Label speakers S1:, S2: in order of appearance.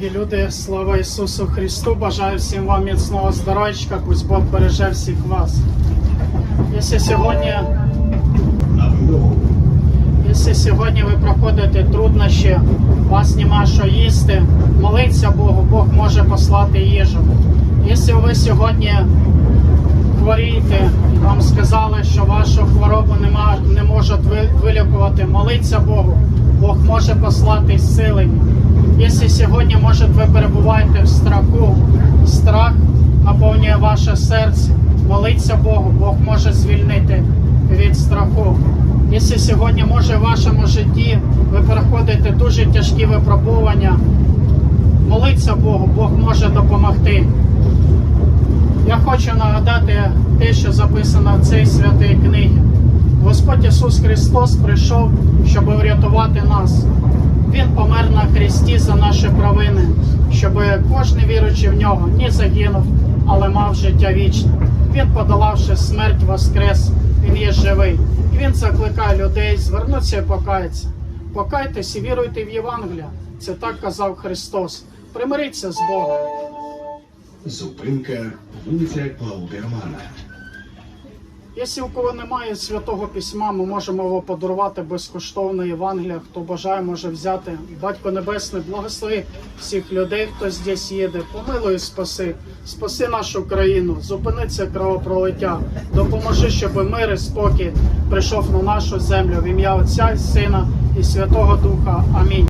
S1: Дорогі люди, слава Ісусу Христу! Бажаю всім вам міцного здоров'ячка, пусть Бог береже всіх вас. Якщо сьогодні, якщо сьогодні ви проходите труднощі, у вас нема що їсти, моліться Богу, Бог може послати їжу. Якщо ви сьогодні хворієте, вам сказали, що вашу хворобу нема, не можуть вилікувати, моліться Богу, Бог може послати зцілення. Сьогодні, може, ви перебуваєте в страху, страх наповнює ваше серце, моліться Богу, Бог може звільнити від страху. Якщо сьогодні, може, в вашому житті ви переходите дуже тяжкі випробування, моліться Богу, Бог може допомогти. Я хочу нагадати те, що записано в цій святій книгі. Господь Ісус Христос прийшов, щоб врятувати нас. Він помер на хресті за наші провини, щоб кожен віруючий в нього не загинув, але мав життя вічне. Він, подолавши смерть, воскрес, він є живий. Він закликає людей звернутися і покаятися. Покайтесь і віруйте в Євангелія. Це так казав Христос. Примиріться з Богом.
S2: Зупинка вулиця Клаудермана.
S1: Якщо у кого немає святого письма, ми можемо його подарувати безкоштовно Євангелія. Хто бажає, може взяти. Батько Небесний, благослови всіх людей, хто здесь їде. Помилуй, спаси, спаси нашу країну, зупини це кровопролиття. Допоможи, щоб мир і спокій прийшов на нашу землю в ім'я Отця і Сина і Святого Духа. Амінь.